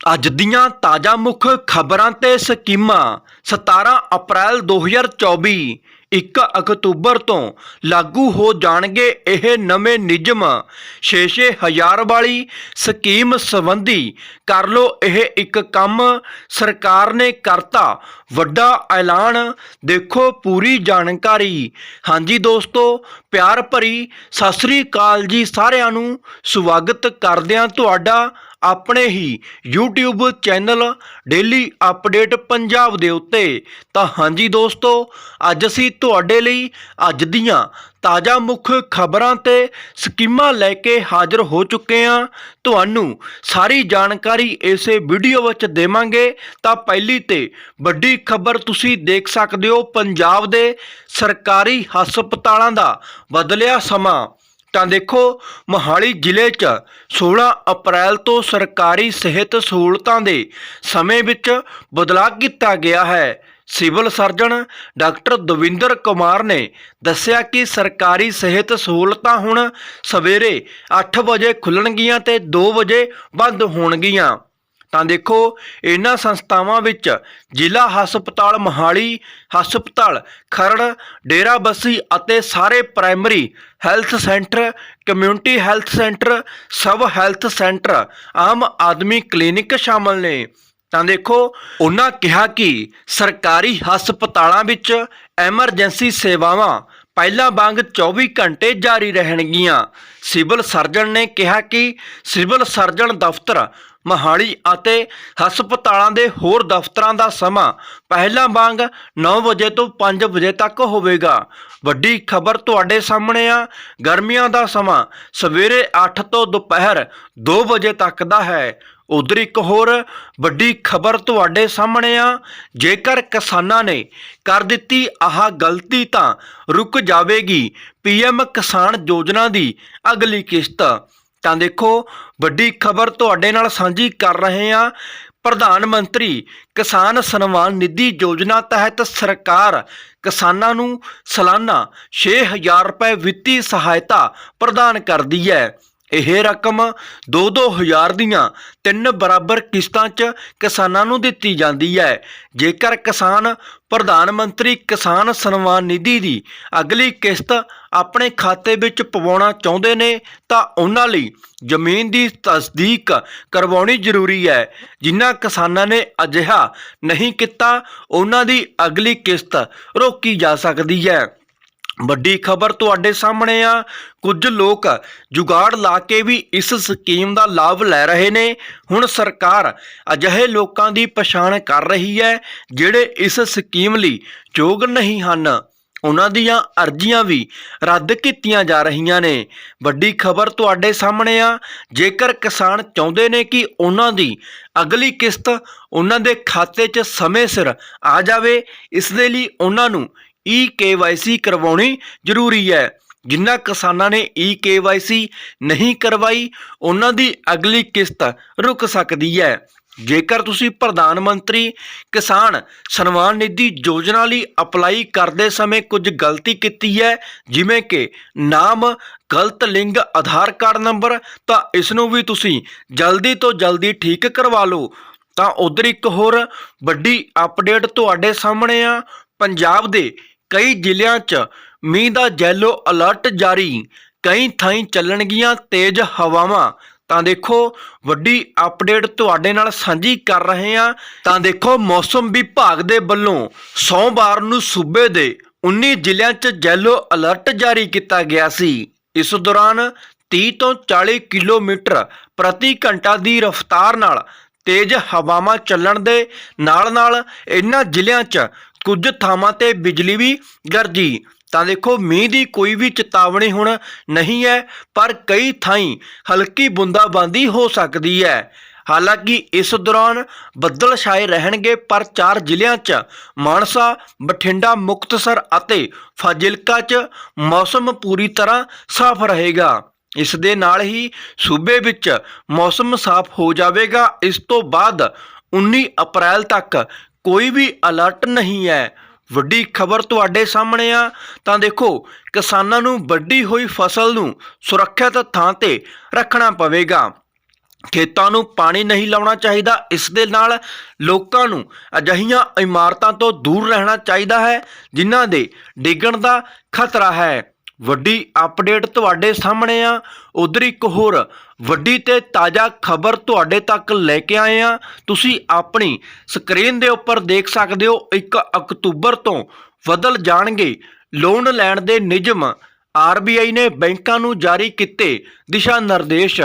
ਅੱਜ ਦੀਆਂ ਤਾਜ਼ਾ ਮੁੱਖ ਖਬਰਾਂ ਤੇ ਸਕੀਮਾਂ। 17 ਅਪ੍ਰੈਲ 2024 1 ਅਕਤੂਬਰ ਤੋਂ ਲਾਗੂ ਹੋ ਜਾਣਗੇ ਇਹ ਨਵੇਂ ਨਿਯਮ। 6-6000 ਵਾਲੀ ਸਕੀਮ ਸੰਬੰਧੀ ਕਰ ਲੋ ਇਹ ਇੱਕ ਕੰਮ। ਸਰਕਾਰ ਨੇ ਕਰਤਾ ਵੱਡਾ ਐਲਾਨ। ਦੇਖੋ ਪੂਰੀ ਜਾਣਕਾਰੀ। ਹਾਂਜੀ ਦੋਸਤੋ, ਪਿਆਰ ਭਰੀ ਸਤਿ ਸ੍ਰੀ ਅਕਾਲ ਜੀ ਸਾਰਿਆਂ ਨੂੰ। ਸਵਾਗਤ ਕਰਦਿਆਂ ਤੁਹਾਡਾ ਆਪਣੇ ਹੀ YouTube channel daily update Punjab ਦੇ ਉੱਤੇ। ਤਾਂ ਹਾਂਜੀ ਦੋਸਤੋ, ਅੱਜ ਅਸੀਂ ਤੁਹਾਡੇ ਲਈ ਅੱਜ ਦੀਆਂ ਤਾਜ਼ਾ ਮੁੱਖ ਖਬਰਾਂ ਤੇ ਸਕੀਮਾਂ ਲੈ ਕੇ ਹਾਜ਼ਰ ਹੋ ਚੁੱਕੇ ਹਾਂ। ਤੁਹਾਨੂੰ ਸਾਰੀ ਜਾਣਕਾਰੀ ਇਸੇ ਵੀਡੀਓ ਵਿੱਚ ਦੇਵਾਂਗੇ। ਤਾਂ ਪਹਿਲੀ ਤੇ ਵੱਡੀ ਖਬਰ ਤੁਸੀਂ ਦੇਖ ਸਕਦੇ ਹੋ, ਪੰਜਾਬ ਦੇ ਸਰਕਾਰੀ ਹਸਪਤਾਲਾਂ ਦਾ ਬਦਲਿਆ ਸਮਾਂ। ਤਾਂ ਦੇਖੋ, ਮੋਹਾਲੀ ਜ਼ਿਲ੍ਹੇ 'ਚ 16 ਅਪ੍ਰੈਲ ਤੋਂ ਸਰਕਾਰੀ ਸਿਹਤ ਸਹੂਲਤਾਂ ਦੇ ਸਮੇਂ ਵਿੱਚ ਬਦਲਾਅ ਕੀਤਾ ਗਿਆ ਹੈ। Civil surgeon doctor Davinder Kumar ਨੇ ਦੱਸਿਆ ਕਿ ਸਰਕਾਰੀ ਸਿਹਤ ਸਹੂਲਤਾਂ ਹੁਣ ਸਵੇਰੇ 8 ਵਜੇ ਖੁੱਲਣਗੀਆਂ ਤੇ 2 ਵਜੇ ਬੰਦ ਹੋਣਗੀਆਂ। ਤਾਂ ਦੇਖੋ, ਇਹਨਾਂ ਸੰਸਥਾਵਾਂ ਵਿੱਚ ਜ਼ਿਲ੍ਹਾ ਹਸਪਤਾਲ ਮੋਹਾਲੀ, ਹਸਪਤਾਲ ਖਰੜ, ਡੇਰਾ ਬੱਸੀ ਅਤੇ ਸਾਰੇ primary health centre, community health centre, sub health centre, Aam Aadmi clinic ਸ਼ਾਮਲ ਨੇ। ਤਾਂ ਦੇਖੋ, ਉਹਨਾਂ ਕਿਹਾ ਕਿ ਸਰਕਾਰੀ ਹਸਪਤਾਲਾਂ ਵਿੱਚ ਐਮਰਜੈਂਸੀ ਸੇਵਾਵਾਂ ਪਹਿਲਾਂ ਵਾਂਗ 24 ਘੰਟੇ ਜਾਰੀ ਰਹਿਣਗੀਆਂ। ਸਿਵਲ ਸਰਜਨ ਨੇ ਕਿਹਾ ਕਿ ਸਿਵਲ ਸਰਜਨ ਦਫ਼ਤਰ, ਮੋਹਾਲੀ ਅਤੇ ਹਸਪਤਾਲਾਂ ਦੇ ਹੋਰ ਦਫ਼ਤਰਾਂ ਦਾ ਸਮਾਂ ਪਹਿਲਾਂ ਵਾਂਗ 9 ਵਜੇ ਤੋਂ 5 ਵਜੇ ਤੱਕ ਹੋਵੇਗਾ। ਵੱਡੀ ਖਬਰ ਤੁਹਾਡੇ ਸਾਹਮਣੇ ਆ। ਗਰਮੀਆਂ ਦਾ ਸਮਾਂ ਸਵੇਰੇ 8 ਤੋਂ ਦੁਪਹਿਰ 2 ਵਜੇ ਤੱਕ ਦਾ ਹੈ। ਉਧਰ ਇੱਕ ਹੋਰ ਵੱਡੀ ਖਬਰ ਤੁਹਾਡੇ ਸਾਹਮਣੇ ਆ। ਜੇਕਰ ਕਿਸਾਨਾਂ ਨੇ ਕਰ ਦਿੱਤੀ ਆਹ ਗਲਤੀ ਤਾਂ ਰੁਕ ਜਾਵੇਗੀ। ਪੀਐਮ ਕਿਸਾਨ ਯੋਜਨਾ ਦੀ ਅਗਲੀ ਕਿਸ਼ਤ। ਤਾਂ ਦੇਖੋ, ਵੱਡੀ ਖਬਰ ਤੁਹਾਡੇ ਨਾਲ ਸਾਂਝੀ ਕਰ ਰਹੇ ਹਾਂ। ਪ੍ਰਧਾਨ ਮੰਤਰੀ ਕਿਸਾਨ ਸਨਮਾਨ ਨਿਧੀ ਯੋਜਨਾ ਤਹਿਤ ਸਰਕਾਰ ਕਿਸਾਨਾਂ ਨੂੰ ਸਾਲਾਨਾ 6000 ਰੁਪਏ ਵਿੱਤੀ ਸਹਾਇਤਾ ਪ੍ਰਦਾਨ ਕਰਦੀ ਹੈ। ਇਹ ਰਕਮ 2-2000 ਦੀਆਂ ਤਿੰਨ ਬਰਾਬਰ ਕਿਸ਼ਤਾਂ 'ਚ ਕਿਸਾਨਾਂ ਨੂੰ ਦਿੱਤੀ ਜਾਂਦੀ ਹੈ। ਜੇਕਰ ਕਿਸਾਨ ਪ੍ਰਧਾਨ ਮੰਤਰੀ ਕਿਸਾਨ ਸਨਮਾਨ ਨਿਧੀ ਦੀ ਅਗਲੀ ਕਿਸ਼ਤ ਆਪਣੇ ਖਾਤੇ ਵਿੱਚ ਪਵਾਉਣਾ ਚਾਹੁੰਦੇ ਨੇ, ਤਾਂ ਉਹਨਾਂ ਲਈ ਜ਼ਮੀਨ ਦੀ ਤਸਦੀਕ ਕਰਵਾਉਣੀ ਜ਼ਰੂਰੀ ਹੈ। ਜਿਨ੍ਹਾਂ ਕਿਸਾਨਾਂ ਨੇ ਅਜਿਹਾ ਨਹੀਂ ਕੀਤਾ, ਉਹਨਾਂ ਦੀ ਅਗਲੀ ਕਿਸ਼ਤ ਰੋਕੀ ਜਾ ਸਕਦੀ ਹੈ। ਵੱਡੀ ਖਬਰ ਤੁਹਾਡੇ ਸਾਹਮਣੇ ਆ। ਕੁਝ ਲੋਕ ਜੁਗਾੜ ਲਾ ਕੇ ਵੀ ਇਸ ਸਕੀਮ ਦਾ ਲਾਭ ਲੈ ਰਹੇ ਨੇ। ਹੁਣ ਸਰਕਾਰ ਅਜਿਹੇ ਲੋਕਾਂ ਦੀ ਪਛਾਣ ਕਰ ਰਹੀ ਹੈ, ਜਿਹੜੇ ਇਸ ਸਕੀਮ ਲਈ ਯੋਗ ਨਹੀਂ ਹਨ। ਉਹਨਾਂ ਦੀਆਂ ਅਰਜ਼ੀਆਂ ਵੀ ਰੱਦ ਕੀਤੀਆਂ ਜਾ ਰਹੀਆਂ ਨੇ। ਵੱਡੀ ਖਬਰ ਤੁਹਾਡੇ ਸਾਹਮਣੇ ਆ। ਜੇਕਰ ਕਿਸਾਨ ਚਾਹੁੰਦੇ ਨੇ ਕਿ ਉਹਨਾਂ ਦੀ ਅਗਲੀ ਕਿਸ਼ਤ ਉਹਨਾਂ ਦੇ ਖਾਤੇ 'ਚ ਸਮੇਂ ਸਿਰ ਆ ਜਾਵੇ, ਇਸ ਦੇ ਲਈ ਉਹਨਾਂ ਨੂੰ ਈ ਕੇਵਾਈਸੀ ਕਰਵਾਉਣੀ ਜ਼ਰੂਰੀ ਹੈ। ਜਿਨ੍ਹਾਂ ਕਿਸਾਨਾਂ ਨੇ ਈ ਕੇਵਾਈਸੀ ਨਹੀਂ ਕਰਵਾਈ, ਉਹਨਾਂ ਦੀ ਅਗਲੀ ਕਿਸ਼ਤ ਰੁਕ ਸਕਦੀ ਹੈ। ਜੇਕਰ ਤੁਸੀਂ ਪ੍ਰਧਾਨ ਮੰਤਰੀ ਕਿਸਾਨ ਸਨਮਾਨ ਨਿਧੀ ਯੋਜਨਾ ਲਈ ਅਪਲਾਈ ਕਰਦੇ ਸਮੇਂ ਕੁਝ ਗਲਤੀ ਕੀਤੀ ਹੈ, ਜਿਵੇਂ ਕਿ ਨਾਮ, ਗਲਤ ਲਿੰਗ, ਆਧਾਰ ਕਾਰਡ ਨੰਬਰ, ਤਾਂ ਇਸ ਨੂੰ ਵੀ ਤੁਸੀਂ ਜਲਦੀ ਤੋਂ ਜਲਦੀ ਠੀਕ ਕਰਵਾ ਲਓ। ਤਾਂ ਉਧਰ ਇੱਕ ਹੋਰ ਵੱਡੀ ਅਪਡੇਟ ਤੁਹਾਡੇ ਸਾਹਮਣੇ ਆ। ਪੰਜਾਬ ਦੇ ਕਈ ਜ਼ਿਲ੍ਹਿਆਂ 'ਚ ਮੀਂਹ ਦਾ ਯੈਲੋ ਅਲਰਟ ਜਾਰੀ। ਕਈ ਥਾਈਂ ਚੱਲਣਗੀਆਂ ਤੇਜ਼ ਹਵਾਵਾਂ। ਤਾਂ ਦੇਖੋ, ਵੱਡੀ ਅਪਡੇਟ ਤੁਹਾਡੇ ਨਾਲ ਸਾਂਝੀ ਕਰ ਰਹੇ ਹਾਂ। ਤਾਂ ਦੇਖੋ, ਮੌਸਮ ਵਿਭਾਗ ਦੇ ਵੱਲੋਂ ਸੋਮਵਾਰ ਨੂੰ ਸੂਬੇ ਦੇ 19 ਜ਼ਿਲ੍ਹਿਆਂ 'ਚ ਯੈਲੋ ਅਲਰਟ ਜਾਰੀ ਕੀਤਾ ਗਿਆ ਸੀ। ਇਸ ਦੌਰਾਨ 30 ਤੋਂ 40 ਕਿਲੋਮੀਟਰ ਪ੍ਰਤੀ ਘੰਟਾ ਦੀ ਰਫ਼ਤਾਰ ਨਾਲ ਤੇਜ਼ ਹਵਾਵਾਂ ਚੱਲਣ ਦੇ ਨਾਲ-ਨਾਲ ਇਹਨਾਂ ਜ਼ਿਲ੍ਹਿਆਂ 'ਚ ਕੁਝ ਥਾਵਾਂ ਤੇ ਬਿਜਲੀ ਵੀ ਗਰਜੀ। ਤਾਂ ਦੇਖੋ, ਮੀਂਹ ਦੀ ਕੋਈ ਵੀ ਚੇਤਾਵਨੀ ਹੁਣ ਨਹੀਂ ਹੈ, ਪਰ ਕਈ ਥਾਈਂ ਹਲਕੀ ਬੂੰਦਾਬਾਂਦੀ ਹੋ ਸਕਦੀ ਹੈ। ਹਾਲਾਂਕਿ ਇਸ ਦੌਰਾਨ ਬੱਦਲ ਛਾਏ ਰਹਿਣਗੇ, ਪਰ ਚਾਰ ਜ਼ਿਲ੍ਹਿਆਂ 'ਚ ਮਾਨਸਾ, ਬਠਿੰਡਾ, ਮੁਕਤਸਰ ਅਤੇ ਫਾਜ਼ਿਲਕਾ 'ਚ ਮੌਸਮ ਪੂਰੀ ਤਰ੍ਹਾਂ ਸਾਫ਼ ਰਹੇਗਾ। ਇਸ ਦੇ ਨਾਲ ਹੀ ਸੂਬੇ ਵਿੱਚ ਮੌਸਮ ਸਾਫ਼ ਹੋ ਜਾਵੇਗਾ। ਇਸ ਤੋਂ ਬਾਅਦ 19 ਅਪ੍ਰੈਲ ਤੱਕ ਕੋਈ ਵੀ ਅਲਰਟ ਨਹੀਂ ਹੈ। ਵੱਡੀ ਖਬਰ ਤੁਹਾਡੇ ਸਾਹਮਣੇ ਆ। ਤਾਂ ਦੇਖੋ, ਕਿਸਾਨਾਂ ਨੂੰ ਵੱਡੀ ਹੋਈ ਫਸਲ ਨੂੰ ਸੁਰੱਖਿਅਤ ਥਾਂ ਤੇ ਰੱਖਣਾ ਪਵੇਗਾ। ਖੇਤਾਂ ਨੂੰ ਪਾਣੀ ਨਹੀਂ ਲਾਉਣਾ ਚਾਹੀਦਾ। ਇਸ ਦੇ ਨਾਲ ਲੋਕਾਂ ਨੂੰ ਅਜਿਹੀਆਂ ਇਮਾਰਤਾਂ ਤੋਂ ਦੂਰ ਰਹਿਣਾ ਚਾਹੀਦਾ ਹੈ, ਜਿਨ੍ਹਾਂ ਦੇ ਡਿੱਗਣ ਦਾ ਖਤਰਾ ਹੈ। ਵੱਡੀ ਅਪਡੇਟ ਤੁਹਾਡੇ ਸਾਹਮਣੇ ਆ। ਉਧਰ ਇੱਕ ਹੋਰ, ਵੱਡੀ ਤੇ ਤਾਜ਼ਾ ਖਬਰ ਤੁਹਾਡੇ ਤੱਕ ਲੈ ਕੇ ਆਏ ਆ। ਤੁਸੀਂ ਆਪਣੀ ਸਕਰੀਨ ਦੇ ਉੱਪਰ ਦੇਖ ਸਕਦੇ ਹੋ 1 ਅਕਤੂਬਰ ਤੋਂ ਬਦਲ ਜਾਣਗੇ। ਲੋਨ ਲੈਣ ਦੇ ਨਿਯਮ ਆਰਬੀਆਈ ਨੇ ਬੈਂਕਾਂ ਨੂੰ ਜਾਰੀ ਕੀਤੇ ਦਿਸ਼ਾ ਨਿਰਦੇਸ਼।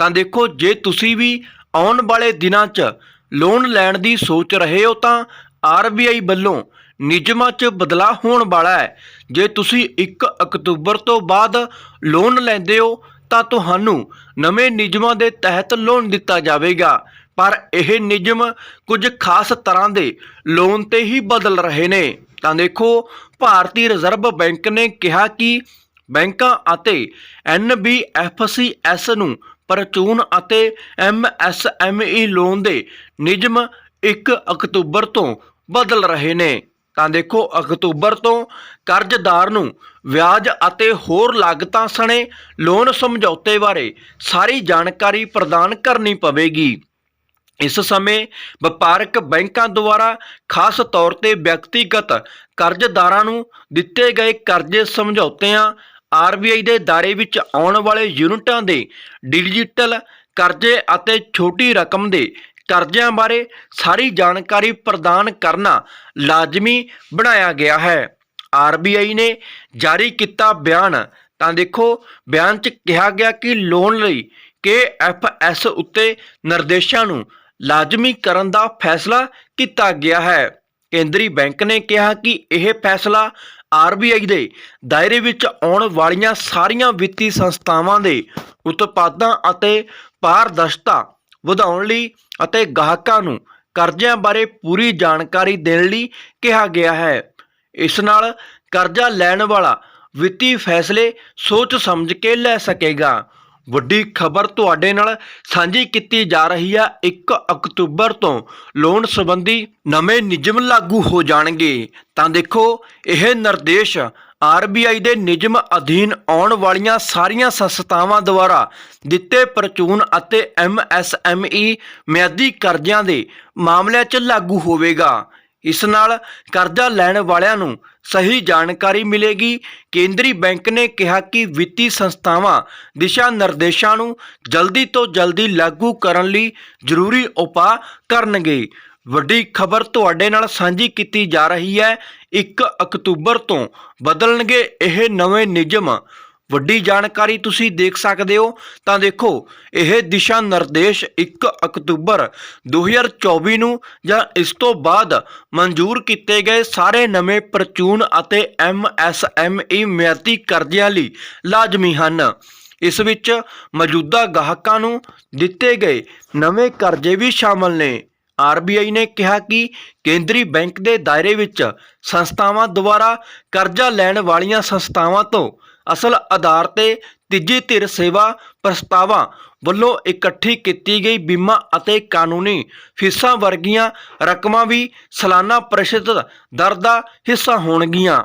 ਤਾਂ ਦੇਖੋ, ਜੇ ਤੁਸੀਂ ਵੀ ਆਉਣ ਵਾਲੇ ਦਿਨਾਂ 'ਚ ਲੋਨ ਲੈਣ ਦੀ ਸੋਚ ਰਹੇ ਹੋ ਤਾਂ ਆਰਬੀਆਈ ਵੱਲੋਂ ਨਿਯਮਾਂ 'ਚ ਬਦਲਾਅ ਹੋਣ ਵਾਲਾ ਹੈ। ਜੇ ਤੁਸੀਂ 1 ਅਕਤੂਬਰ ਤੋਂ ਬਾਅਦ ਲੋਨ ਲੈਂਦੇ ਹੋ, ਤਾਂ ਤੁਹਾਨੂੰ ਨਵੇਂ ਨਿਯਮਾਂ ਦੇ ਤਹਿਤ ਲੋਨ ਦਿੱਤਾ ਜਾਵੇਗਾ। ਪਰ ਇਹ ਨਿਯਮ ਕੁਝ ਖਾਸ ਤਰ੍ਹਾਂ ਦੇ ਲੋਨ ਤੇ ਹੀ ਬਦਲ ਰਹੇ ਨੇ। ਤਾਂ ਦੇਖੋ, ਭਾਰਤੀ ਰਿਜ਼ਰਵ ਬੈਂਕ ਨੇ ਕਿਹਾ ਕਿ ਬੈਂਕਾਂ ਅਤੇ ਐਨਬੀਐਫਸੀਐਸ ਨੂੰ ਪਰਚੂਨ ਅਤੇ ਐਮਐਸਐਮਈ ਲੋਨ ਦੇ ਨਿਯਮ 1 ਅਕਤੂਬਰ ਤੋਂ ਬਦਲ ਰਹੇ ਨੇ। ਤਾਂ ਦੇਖੋ, ਅਕਤੂਬਰ ਤੋਂ ਕਰਜ਼ਦਾਰ ਨੂੰ ਵਿਆਜ ਅਤੇ ਹੋਰ ਲਾਗਤਾਂ ਸਣੇ ਲੋਨ ਸਮਝੌਤੇ ਬਾਰੇ ਸਾਰੀ ਜਾਣਕਾਰੀ ਪ੍ਰਦਾਨ ਕਰਨੀ ਪਵੇਗੀ। ਇਸ ਸਮੇਂ ਵਪਾਰਕ ਬੈਂਕਾਂ ਦੁਆਰਾ ਖਾਸ ਤੌਰ ਤੇ ਵਿਅਕਤੀਗਤ ਕਰਜ਼ਦਾਰਾਂ ਨੂੰ ਦਿੱਤੇ ਗਏ ਕਰਜ਼ੇ ਸਮਝੌਤਿਆਂ ਆਰਬੀਆਈ ਦੇ ਦਾਇਰੇ ਵਿੱਚ ਆਉਣ ਵਾਲੇ ਯੂਨਿਟਾਂ ਦੇ ਡਿਜੀਟਲ ਕਰਜ਼ੇ ਅਤੇ ਛੋਟੀ ਰਕਮ ਦੇ ਕਰਜ਼ਿਆਂ ਬਾਰੇ ਸਾਰੀ ਜਾਣਕਾਰੀ ਪ੍ਰਦਾਨ ਕਰਨਾ ਲਾਜ਼ਮੀ ਬਣਾਇਆ ਗਿਆ ਹੈ। ਆਰਬੀਆਈ ਨੇ ਜਾਰੀ ਕੀਤਾ ਬਿਆਨ। ਤਾਂ ਦੇਖੋ, ਬਿਆਨ 'ਚ ਕਿਹਾ ਗਿਆ ਕਿ ਲੋਨ ਲਈ ਕੇਐਫਐਸ ਉੱਤੇ ਨਿਰਦੇਸ਼ਾਂ ਨੂੰ ਲਾਜ਼ਮੀ ਕਰਨ ਦਾ ਫੈਸਲਾ ਕੀਤਾ ਗਿਆ ਹੈ। ਕੇਂਦਰੀ ਬੈਂਕ ਨੇ ਕਿਹਾ ਕਿ ਇਹ ਫੈਸਲਾ ਆਰਬੀਆਈ ਦੇ ਦਾਇਰੇ ਵਿੱਚ ਆਉਣ ਵਾਲੀਆਂ ਸਾਰੀਆਂ ਵਿੱਤੀ ਸੰਸਥਾਵਾਂ ਦੇ ਉਤਪਾਦਾਂ ਅਤੇ ਪਾਰਦਰਸ਼ਤਾ ਵਧਾਉਣ ਲਈ ਅਤੇ ਗਾਹਕਾਂ ਨੂੰ ਕਰਜ਼ਿਆਂ ਬਾਰੇ ਪੂਰੀ ਜਾਣਕਾਰੀ ਦੇਣ ਲਈ ਕਿਹਾ ਗਿਆ ਹੈ। ਇਸ ਨਾਲ ਕਰਜ਼ਾ ਲੈਣ ਵਾਲਾ ਵਿੱਤੀ ਫੈਸਲੇ ਸੋਚ ਸਮਝ ਕੇ ਲੈ ਸਕੇਗਾ। ਵੱਡੀ ਖਬਰ ਤੁਹਾਡੇ ਨਾਲ ਸਾਂਝੀ ਕੀਤੀ ਜਾ ਰਹੀ ਹੈ 1 ਅਕਤੂਬਰ ਤੋਂ ਲੋਨ ਸੰਬੰਧੀ ਨਵੇਂ ਨਿਯਮ ਲਾਗੂ ਹੋ ਜਾਣਗੇ। ਤਾਂ ਦੇਖੋ, ਇਹ ਨਿਰਦੇਸ਼ ਆਰਬੀਆਈ ਦੇ ਨਿਯਮ ਅਧੀਨ ਆਉਣ ਵਾਲੀਆਂ ਸਾਰੀਆਂ ਸੰਸਥਾਵਾਂ ਦੁਆਰਾ ਦਿੱਤੇ ਪ੍ਰਚੂਨ ਅਤੇ ਐਮਐਸਐਮਈ ਮਿਆਦੀ ਕਰਜ਼ਿਆਂ ਦੇ ਮਾਮਲਿਆਂ 'ਚ ਲਾਗੂ ਹੋਵੇਗਾ। ਇਸ ਨਾਲ ਕਰਜ਼ਾ ਲੈਣ ਵਾਲਿਆਂ ਨੂੰ ਸਹੀ ਜਾਣਕਾਰੀ ਮਿਲੇਗੀ। ਕੇਂਦਰੀ ਬੈਂਕ ਨੇ ਕਿਹਾ ਕਿ ਵਿੱਤੀ ਸੰਸਥਾਵਾਂ ਦਿਸ਼ਾ ਨਿਰਦੇਸ਼ਾਂ ਨੂੰ ਜਲਦੀ ਤੋਂ ਜਲਦੀ ਲਾਗੂ ਕਰਨ ਲਈ ਜ਼ਰੂਰੀ ਉਪਾਅ ਕਰਨਗੇ। ਵੱਡੀ ਖਬਰ ਤੁਹਾਡੇ ਨਾਲ ਸਾਂਝੀ ਕੀਤੀ ਜਾ ਰਹੀ ਹੈ। 1 ਅਕਤੂਬਰ ਤੋਂ ਬਦਲਣਗੇ ਇਹ ਨਵੇਂ ਨਿਯਮ। ਵੱਡੀ ਜਾਣਕਾਰੀ ਤੁਸੀਂ ਦੇਖ ਸਕਦੇ ਹੋ। ਤਾਂ ਦੇਖੋ, ਇਹ ਦਿਸ਼ਾ ਨਿਰਦੇਸ਼ 1 ਅਕਤੂਬਰ 2024 ਨੂੰ ਜਾਂ ਇਸ ਤੋਂ ਬਾਅਦ ਮਨਜ਼ੂਰ ਕੀਤੇ ਗਏ ਸਾਰੇ ਨਵੇਂ ਪ੍ਰਚੂਨ ਅਤੇ ਐਮਐਸਐਮਈ ਮਿਆਦੀ ਕਰਜ਼ਿਆਂ ਲਈ ਲਾਜ਼ਮੀ ਹਨ। ਇਸ ਵਿੱਚ ਮੌਜੂਦਾ ਗਾਹਕਾਂ ਨੂੰ ਦਿੱਤੇ ਗਏ ਨਵੇਂ ਕਰਜ਼ੇ ਵੀ ਸ਼ਾਮਲ ਨੇ। ਆਰਬੀਆਈ ਨੇ ਕਿਹਾ ਕਿ ਕੇਂਦਰੀ ਬੈਂਕ ਦੇ ਦਾਇਰੇ ਵਿੱਚ ਸੰਸਥਾਵਾਂ ਦੁਆਰਾ ਕਰਜ਼ਾ ਲੈਣ ਵਾਲੀਆਂ ਸੰਸਥਾਵਾਂ ਤੋਂ ਅਸਲ ਆਧਾਰ ਤੇ ਤੀਜੀ ਧਿਰ ਸੇਵਾ ਪ੍ਰਸਤਾਵਾਂ ਵੱਲੋਂ ਇਕੱਠੀ ਕੀਤੀ ਗਈ ਬੀਮਾ ਅਤੇ ਕਾਨੂੰਨੀ ਫੀਸਾਂ ਵਰਗੀਆਂ ਰਕਮਾਂ ਵੀ ਸਾਲਾਨਾ ਪ੍ਰਸ਼ਤ ਦਰ ਦਾ ਹਿੱਸਾ ਹੋਣਗੀਆਂ।